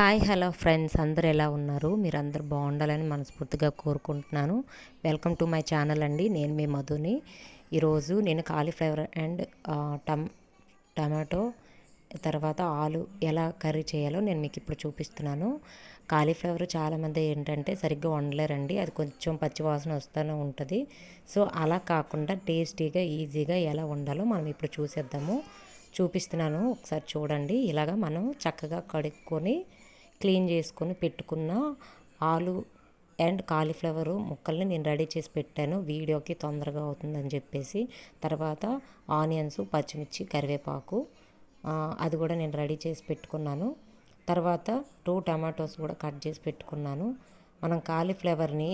Hi hello friends. అందరు ఎలా ఉన్నారు? మీరు అందరు బాగుండాలని మనస్ఫూర్తిగా కోరుకుంటున్నాను. వెల్కమ్ టు మై ఛానల్ అండి. నేను మీ మధుని. ఈరోజు నేను కాలీఫ్లవర్ అండ్ టమ్ టమాటో తర్వాత ఆలు ఎలా కర్రీ చేయాలో నేను మీకు ఇప్పుడు చూపిస్తున్నాను. కాలీఫ్లవర్ చాలామంది ఏంటంటే సరిగ్గా వండలేరండి. అది కొంచెం పచ్చివాసన వస్తూనే ఉంటుంది. సో అలా కాకుండా టేస్టీగా ఈజీగా ఎలా వండాలో మనం ఇప్పుడు చూసేద్దాము. చూపిస్తున్నాను. ఒకసారి చూడండి. ఇలాగ మనం చక్కగా కడుక్కొని క్లీన్ చేసుకొని పెట్టుకున్న ఆలు అండ్ కాలీఫ్లవర్ ముక్కల్ని నేను రెడీ చేసి పెట్టాను. వీడియోకి తొందరగా అవుతుందని చెప్పేసి. తర్వాత ఆనియన్స్ పచ్చిమిర్చి కరివేపాకు అది కూడా నేను రెడీ చేసి పెట్టుకున్నాను. తర్వాత టూ టమాటోస్ కూడా కట్ చేసి పెట్టుకున్నాను. మనం కాలీఫ్లవర్ని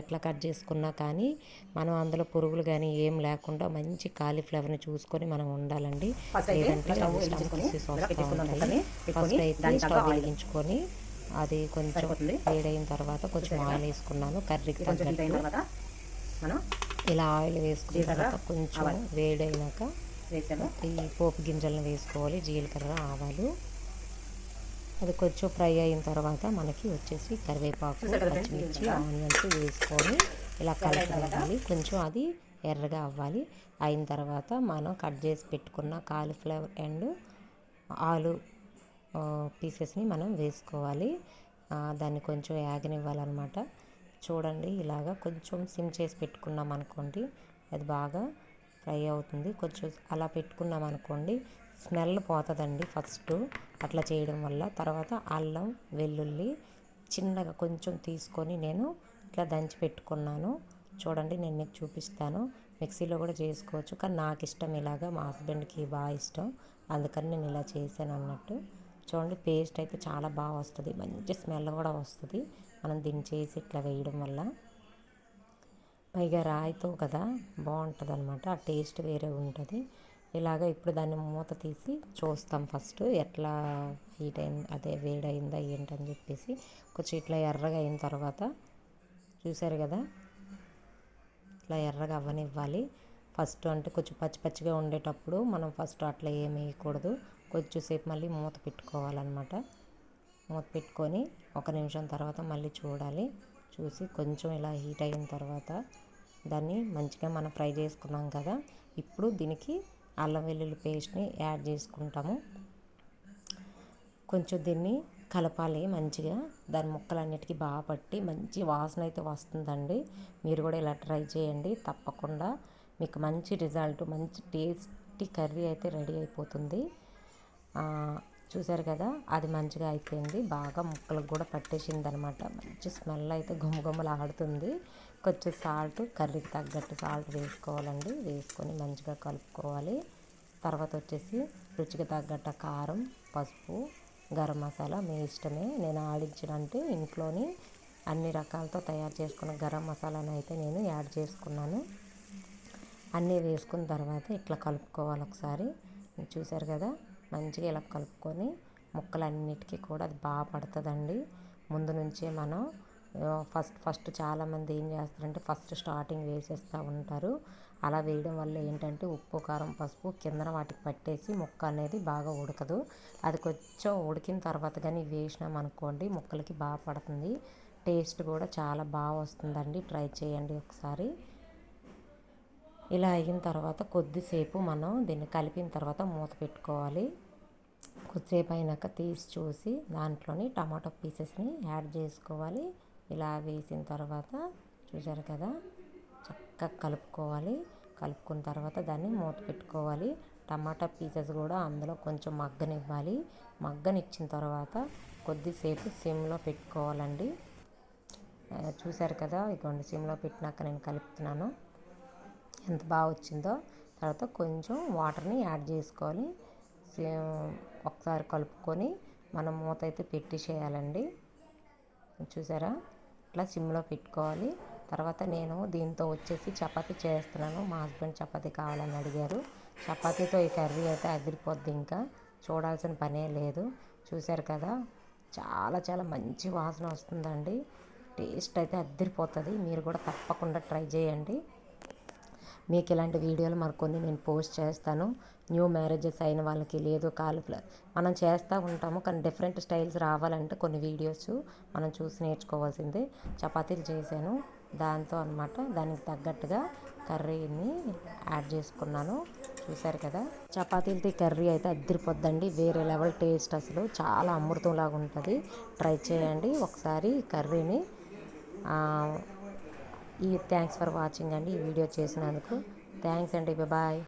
ఎట్లా కట్ చేసుకున్నా కానీ మనం అందులో పురుగులు కానీ ఏం లేకుండా మంచి కాలీఫ్లవర్ని చూసుకొని మనం ఉండాలండి. లేదంటే ఫస్ట్ అయితే స్టవ్ వెలిగించుకొని అది కొంచెం వేడైన తర్వాత కొంచెం ఆయిల్ వేసుకున్నాను కర్రీకి తగ్గట్టు. ఇలా ఆయిల్ వేసుకున్న తర్వాత కొంచెం వేడైనాక ఈ పోపు గింజలను వేసుకోవాలి జీలకర్ర ఆవాలు. అది కొంచెం ఫ్రై అయిన తర్వాత మనకి వచ్చేసి కరివేపాకు పచ్చిమిర్చి ఆనియన్స్ వేసుకొని ఇలా కలుపుకోవాలి కొంచెం అది ఎర్రగా అవ్వాలి. అయిన తర్వాత మనం కట్ చేసి పెట్టుకున్న కాలీఫ్లవర్ అండ్ ఆలు పీసెస్ని మనం వేసుకోవాలి. దాన్ని కొంచెం యాగనివ్వాలన్నమాట. చూడండి ఇలాగా కొంచెం సిమ్ చేసి పెట్టుకున్నాం అనుకోండి అది బాగా ఫ్రై అవుతుంది. కొంచెం అలా పెట్టుకున్నాం అనుకోండి స్మెల్ పోతుందండి ఫస్ట్. అట్లా చేయడం వల్ల తర్వాత అల్లం వెల్లుల్లి చిన్నగా కొంచెం తీసుకొని నేను ఇట్లా దంచి పెట్టుకున్నాను. చూడండి నేను మీకు చూపిస్తాను. మిక్సీలో కూడా చేసుకోవచ్చు. కానీ నాకు ఇష్టం ఇలాగా మా హస్బెండ్కి బాగా ఇష్టం. అందుకని నేను ఇలా చేశాను అన్నట్టు. చూడండి పేస్ట్ అయితే చాలా బాగా వస్తుంది. మంచి స్మెల్ కూడా వస్తుంది. మనం దీన్ని చేసి ఇట్లా వేయడం వల్ల. పైగా రాయితో కదా బాగుంటుంది అనమాట ఆ టేస్ట్ వేరే ఉంటుంది. ఇలాగ ఇప్పుడు దాన్ని మూత తీసి చూస్తాం ఫస్ట్ ఎట్లా హీట్ అయింది అదే వేడైందా ఏంటని చెప్పేసి. కొంచెం ఇట్లా ఎర్రగా అయిన తర్వాత చూసారు కదా? ఇట్లా ఎర్రగా అవ్వనివ్వాలి. ఫస్ట్ అంటే కొంచెం పచ్చి పచ్చిగా ఉండేటప్పుడు మనం ఫస్ట్ అట్లా ఏమి వేయకూడదు. కొంచెంసేపు మళ్ళీ మూత పెట్టుకోవాలన్నమాట. మూత పెట్టుకొని ఒక నిమిషం తర్వాత మళ్ళీ చూడాలి. చూసి కొంచెం ఇలా హీట్ అయిన తర్వాత దాన్ని మంచిగా మనం ఫ్రై చేసుకున్నాం కదా. ఇప్పుడు దీనికి అల్లం వెల్లుల్లి పేస్ట్ని యాడ్ చేసుకుంటాము. కొంచెం దీన్ని కలపాలి మంచిగా. దాని ముక్కలన్నిటికీ బాగా పట్టి మంచి వాసన అయితే వస్తుందండి. మీరు కూడా ఇలా ట్రై చేయండి. తప్పకుండా మీకు మంచి రిజల్ట్ మంచి టేస్టీ కర్రీ అయితే రెడీ అయిపోతుంది. చూసారు కదా అది మంచిగా అయిపోయింది. బాగా ముక్కలకు కూడా పట్టేసింది అనమాట మంచి స్మెల్ అయితే గుమ్మగుమ్మలు ఆడుతుంది కొంచెం సాల్ట్ కర్రీకి తగ్గట్టు సాల్ట్ వేసుకోవాలండి. వేసుకొని మంచిగా కలుపుకోవాలి. తర్వాత వచ్చేసి రుచికి తగ్గట్టు కారం పసుపు గరం మసాలా మీ ఇష్టమే. నేను ఆడించిన అంటే ఇంట్లోని అన్ని రకాలతో తయారు చేసుకున్న గరం మసాలాను అయితే నేను యాడ్ చేసుకున్నాను. అన్నీ వేసుకున్న తర్వాత ఇట్లా కలుపుకోవాలి ఒకసారి. చూసారు కదా? మంచిగా ఇలా కలుపుకొని ముక్కలన్నిటికీ కూడా అది బాగా పడుతుందండి. ముందు నుంచే మనం ఫస్ట్ ఫస్ట్ చాలామంది ఏం చేస్తారంటే ఫస్ట్ స్టార్టింగ్ వేసేస్తూ ఉంటారు. అలా వేయడం వల్ల ఏంటంటే ఉప్పు కారం పసుపు కిందన వాటికి పట్టేసి ముక్క అనేది బాగా ఉడకదు. అది కొంచెం ఉడికిన తర్వాత కానీ వేసినాం అనుకోండి ముక్కలకి బాగా పడుతుంది. టేస్ట్ కూడా చాలా బాగా వస్తుందండి. ట్రై చేయండి ఒకసారి. ఇలా అయిన తర్వాత కొద్దిసేపు మనం దీన్ని కలిపిన తర్వాత మూత పెట్టుకోవాలి. కొద్దిసేపు అయినాక తీసి చూసి దాంట్లోని టమాటో పీసెస్ని యాడ్ చేసుకోవాలి. ఇలా వేసిన తర్వాత చూసారు కదా చక్కగా కలుపుకోవాలి. కలుపుకున్న తర్వాత దాన్ని మూత పెట్టుకోవాలి. టమాటా పీసెస్ కూడా అందులో కొంచెం మగ్గనివ్వాలి. మగ్గనిచ్చిన తర్వాత కొద్దిసేపు సిమ్లో పెట్టుకోవాలండి. చూసారు కదా ఇదిగోండి సిమ్లో పెట్టినాక నేను కలుపుతున్నాను. ఎంత బాగా వచ్చిందో. తర్వాత కొంచెం వాటర్ని యాడ్ చేసుకోవాలి. ఒకసారి కలుపుకొని మనం మూత అయితే పెట్టి చేయాలండి చూసారా అట్లా సిమ్లో పెట్టుకోవాలి. తర్వాత నేను దీంతో వచ్చేసి చపాతి చేస్తున్నాను. మా హస్బెండ్ చపాతీ కావాలని అడిగారు. చపాతీతో ఈ కర్రీ అయితే అదిరిపోద్ది ఇంకా. చూడాల్సిన పనే లేదు. చూశారు కదా చాలా చాలా మంచి వాసన వస్తుందండి. టేస్ట్ అయితే అద్దరిపోతుంది మీరు కూడా తప్పకుండా ట్రై చేయండి. మీకు ఇలాంటి వీడియోలు మరికొన్ని నేను పోస్ట్ చేస్తాను. న్యూ మ్యారేజెస్ అయిన వాళ్ళకి లేదు కాలిఫ్లవర్ మనం చేస్తూ ఉంటాము కానీ డిఫరెంట్ స్టైల్స్ రావాలంటే కొన్ని వీడియోస్ మనం చూసి నేర్చుకోవాల్సిందే. చపాతీలు చేశాను దాంతో అనమాట దానికి తగ్గట్టుగా కర్రీని యాడ్ చేసుకున్నాను. చూసారు కదా? చపాతీలతో కర్రీ అయితే అద్దరిపోద్దండి వేరే లెవెల్ టేస్ట్ అసలు చాలా అమృతంలాగా ఉంటుంది. ట్రై చేయండి ఒకసారి కర్రీని ఈ థ్యాంక్స్ ఫర్ వాచింగ్ అండి. ఈ వీడియో చేసినందుకు థ్యాంక్స్ అండి. బాయ్